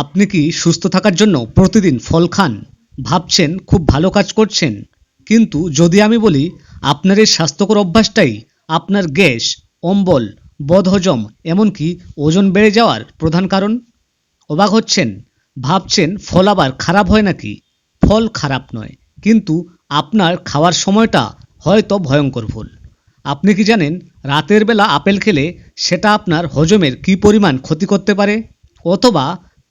আপনি কি সুস্থ থাকার জন্য প্রতিদিন ফল খান? ভাবছেন খুব ভালো কাজ করছেন। কিন্তু যদি আমি বলি, আপনার এই স্বাস্থ্যকর অভ্যাসটাই আপনার গ্যাস, অম্বল, বদহজম, এমনকি ওজন বেড়ে যাওয়ার প্রধান কারণ। অবাক হচ্ছেন, ভাবছেন ফল আবার খারাপ হয় নাকি? ফল খারাপ নয়, কিন্তু আপনার খাওয়ার সময়টা হয়তো ভয়ঙ্কর ভুল। আপনি কি জানেন, রাতের বেলা আপেল খেলে সেটা আপনার হজমের কি পরিমাণ ক্ষতি করতে পারে? অথবা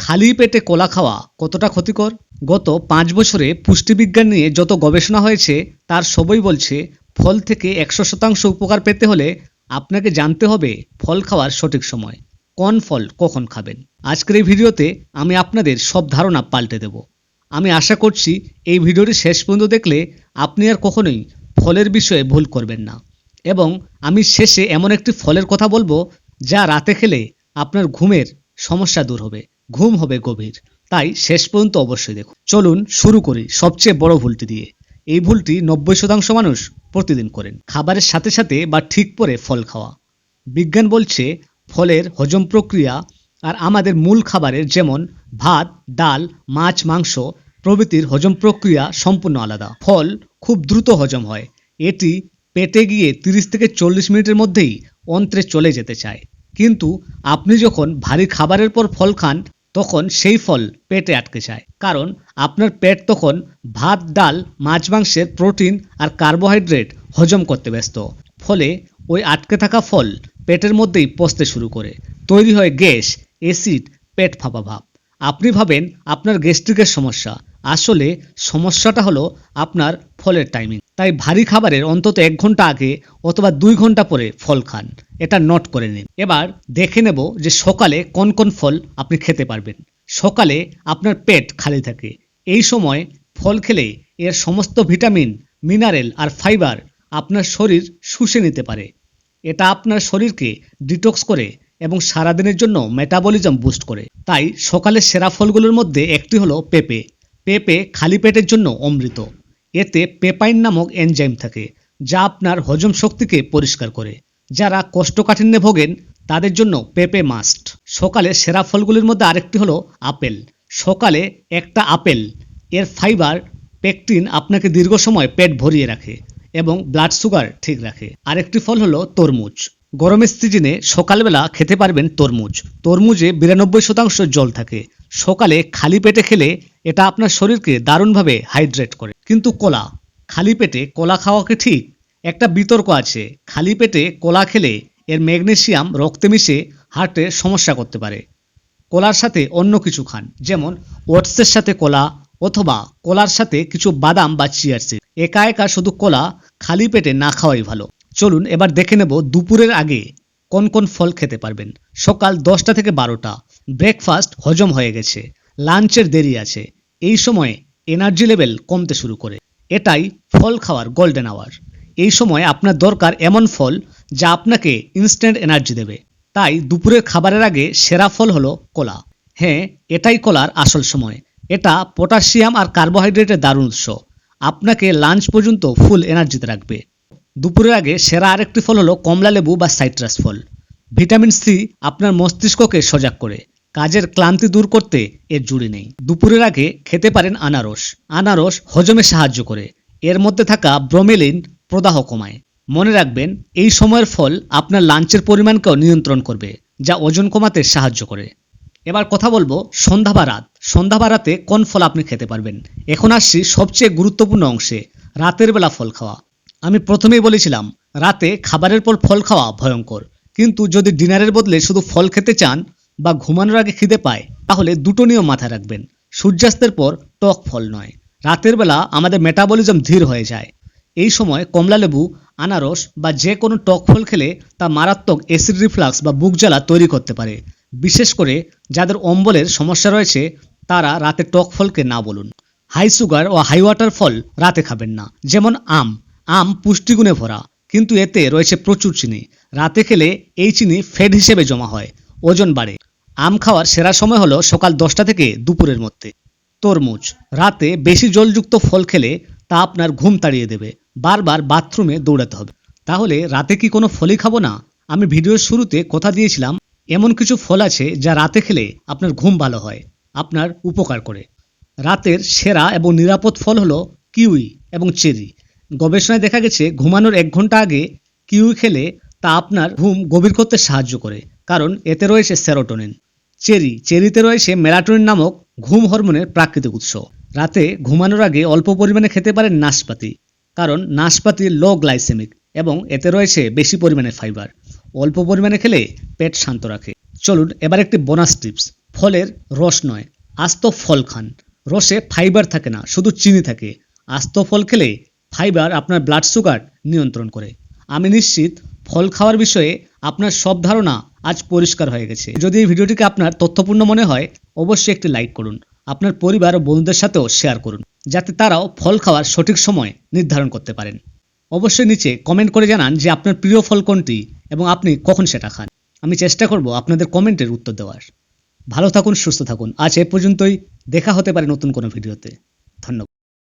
খালি পেটে কলা খাওয়া কতটা ক্ষতিকর? গত পাঁচ বছরে পুষ্টিবিজ্ঞান নিয়ে যত গবেষণা হয়েছে, তার সবই বলছে ফল থেকে একশো শতাংশ উপকার পেতে হলে আপনাকে জানতে হবে ফল খাওয়ার সঠিক সময়। কোন ফল কখন খাবেন? আজকের এই ভিডিওতে আমি আপনাদের সব ধারণা পাল্টে দেব। আমি আশা করছি এই ভিডিওটি শেষ পর্যন্ত দেখলে আপনি আর কখনোই ফলের বিষয়ে ভুল করবেন না। এবং আমি শেষে এমন একটি ফলের কথা বলব যা রাতে খেলে আপনার ঘুমের সমস্যা দূর হবে। ঘুম হবে গভীর। তাই শেষ পর্যন্ত অবশ্যই দেখুন। চলুন শুরু করি সবচেয়ে বড় ভুলটি দিয়ে। এই ভুলটি নব্বই শতাংশ মানুষ প্রতিদিন করেন। খাবারের সাথে সাথে বা ঠিক পরে ফল খাওয়া। বিজ্ঞান বলছে, ফলের হজম প্রক্রিয়া আর আমাদের মূল খাবারের যেমন ভাত, ডাল, মাছ, মাংস, প্রভৃতির হজম প্রক্রিয়া সম্পূর্ণ আলাদা। ফল খুব দ্রুত হজম হয়। এটি পেটে গিয়ে তিরিশ থেকে চল্লিশ মিনিটের মধ্যেই অন্ত্রে চলে যেতে চায়। কিন্তু আপনি যখন ভারী খাবারের পর ফল খান তখন সেই ফল পেটে আটকে যায়। কারণ আপনার পেট তখন ভাত, ডাল, মাছ, মাংসের প্রোটিন আর কার্বোহাইড্রেট হজম করতে ব্যস্ত। ফলে ওই আটকে থাকা ফল পেটের মধ্যেই পচতে শুরু করে। তৈরি হয় গ্যাস, অ্যাসিড, পেট ফাঁপা ভাব। আপনি ভাবেন আপনার গ্যাস্ট্রিকের সমস্যা। আসলে সমস্যাটা হলো আপনার ফলের টাইমিং তাই ভারী খাবারের অন্তত এক ঘণ্টা আগে অথবা দুই ঘণ্টা পরে ফল খান। এটা নোট করে নিন। এবার দেখে নেব যে সকালে কোন কোন ফল আপনি খেতে পারবেন। সকালে আপনার পেট খালি থাকে। এই সময় ফল খেলে এর সমস্ত ভিটামিন, মিনারেল আর ফাইবার আপনার শরীর শুষে নিতে পারে। এটা আপনার শরীরকে ডিটক্স করে এবং সারাদিনের জন্য মেটাবলিজম বুস্ট করে। তাই সকালের সেরা ফলগুলোর মধ্যে একটি হলো পেঁপে। পেঁপে খালি পেটের জন্য অমৃত। এতে পেপাইন নামক এনজাইম থাকে, যা আপনার হজম শক্তিকে পরিষ্কার করে। যারা কষ্টকাঠিন্যে ভোগেন, তাদের জন্য পেঁপে মাস্ট। সকালে সেরা ফলগুলির মধ্যে আরেকটি হলো আপেল। সকালে একটা আপেল, এর ফাইবার, পেকটিন আপনাকে দীর্ঘ সময় পেট ভরিয়ে রাখে এবং ব্লাড সুগার ঠিক রাখে। আরেকটি ফল হলো তরমুজ। গরমের সিজনে সকালবেলা খেতে পারবেন তরমুজ। তরমুজে বিরানব্বই শতাংশ জল থাকে। সকালে খালি পেটে খেলে এটা আপনার শরীরকে দারুণভাবে হাইড্রেট করে। কিন্তু কলা, খালি পেটে কলা খাওয়াকে ঠিক? একটা বিতর্ক আছে। খালি পেটে কলা খেলে এর ম্যাগনেসিয়াম রক্তে মিশে হার্টে সমস্যা করতে পারে। কলার সাথে অন্য কিছু খান, যেমন ওটসের সাথে কলা অথবা কলার সাথে কিছু বাদাম বা চিয়ার সিড। একা একা শুধু কলা খালি পেটে না খাওয়াই ভালো। চলুন এবার দেখে নেব দুপুরের আগে কোন কোন ফল খেতে পারবেন। সকাল দশটা থেকে বারোটা ব্রেকফাস্ট হজম হয়ে গেছে, লাঞ্চের দেরি আছে। এই সময়ে এনার্জি লেভেল কমতে শুরু করে। এটাই ফল খাওয়ার গোল্ডেন আওয়ার এই সময় আপনার দরকার এমন ফল যা আপনাকে ইনস্ট্যান্ট এনার্জি দেবে। তাই দুপুরের খাবারের আগে সেরা ফল হলো কলা। হ্যাঁ এটাই কলার আসল সময়। এটা পটাশিয়াম আর কার্বোহাইড্রেটের দারুণ উৎস। আপনাকে লাঞ্চ পর্যন্ত ফুল এনার্জিতে রাখবে। দুপুরের আগে সেরা আরেকটি ফল হলো কমলা লেবু বা সাইট্রাস ফল। ভিটামিন সি আপনার মস্তিষ্ককে সজাগ করে। কাজের ক্লান্তি দূর করতে এর জুড়ি নেই। দুপুরের আগে খেতে পারেন আনারস। আনারস হজমে সাহায্য করে। এর মধ্যে থাকা ব্রোমেলিন প্রদাহ কমায়। মনে রাখবেন, এই সময়ের ফল আপনার লাঞ্চের পরিমাণকেও নিয়ন্ত্রণ করবে, যা ওজন কমাতে সাহায্য করে। এবার কথা বলব সন্ধ্যা বা রাত। সন্ধ্যা বা রাতে কোন ফল আপনি খেতে পারবেন? এখন আসছি সবচেয়ে গুরুত্বপূর্ণ অংশে, রাতের বেলা ফল খাওয়া। আমি প্রথমেই বলেছিলাম, রাতে খাবারের পর ফল খাওয়া ভয়ঙ্কর। কিন্তু যদি ডিনারের বদলে শুধু ফল খেতে চান বা ঘুমানোর আগে খিদে পায়, তাহলে দুটো নিয়ম মাথায় রাখবেন। সূর্যাস্তের পর টক ফল নয়। রাতের বেলা আমাদের মেটাবলিজম ধীর হয়ে যায়। এই সময় কমলালেবু আনারস বা যে কোনো টক ফল খেলে তা মারাত্মক অ্যাসিড রিফ্লাক্স বা বুক জ্বালা তৈরি করতে পারে। বিশেষ করে যাদের অম্বলের সমস্যা রয়েছে, তারা রাতে টক ফলকে না বলুন। হাই সুগার ও হাই ওয়াটার ফল রাতে খাবেন না। যেমন আম আম পুষ্টিগুণে ভরা, কিন্তু এতে রয়েছে প্রচুর চিনি। রাতে খেলে এই চিনি ফ্যাট হিসেবে জমা হয়। ওজন বাড়ে। আম খাওয়ার সেরা সময় হলো সকাল দশটা থেকে দুপুরের মধ্যে। তরমুজ, রাতে বেশি জলযুক্ত ফল খেলে তা আপনার ঘুম তাড়িয়ে দেবে। বারবার বাথরুমে দৌড়াতে হবে। তাহলে রাতে কি কোনো ফলই খাব না? আমি ভিডিওর শুরুতে কথা দিয়েছিলাম, এমন কিছু ফল আছে যা রাতে খেলে আপনার ঘুম ভালো হয়, আপনার উপকার করে। রাতের সেরা এবং নিরাপদ ফল হলো কিউই এবং চেরি। গবেষণায় দেখা গেছে, ঘুমানোর এক ঘণ্টা আগে কিউই খেলে তা আপনার ঘুম গভীর করতে সাহায্য করে। কারণ এতে রয়েছে সেরোটোনিন। চেরি, চেরিতে রয়েছে মেলাটোনিন নামক ঘুম হরমোনের প্রাকৃতিক উৎস। রাতে ঘুমানোর আগে অল্প পরিমাণে খেতে পারেন নাশপাতি, কারণ নাশপাতি লো গ্লাইসেমিক এবং এতে রয়েছে বেশি পরিমাণে ফাইবার। অল্প পরিমাণে খেলে পেট শান্ত রাখে। চলুন এবার একটি বোনাস টিপস, ফলের রস নয়, আস্ত ফল খান। রসে ফাইবার থাকে না, শুধু চিনি থাকে। আস্ত ফল খেলে ফাইবার আপনার ব্লাড সুগার নিয়ন্ত্রণ করে। আমি নিশ্চিত ফল খাওয়ার বিষয়ে আপনার সব ধারণা আজ পরিষ্কার হয়ে গেছে। যদি এই ভিডিওটিকে আপনার তথ্যপূর্ণ মনে হয়, অবশ্যই একটি লাইক করুন, আপনার পরিবার ও বন্ধুদের সাথেও শেয়ার করুন, যাতে তারাও ফল খাওয়ার সঠিক সময় নির্ধারণ করতে পারেন। অবশ্যই নিচে কমেন্ট করে জানান যে আপনার প্রিয় ফল কোনটি এবং আপনি কখন সেটা খান। আমি চেষ্টা করব আপনাদের কমেন্টের উত্তর দেওয়ার। ভালো থাকুন, সুস্থ থাকুন। আজ এ পর্যন্তই। দেখা হতে পারে নতুন কোনো ভিডিওতে। ধন্যবাদ।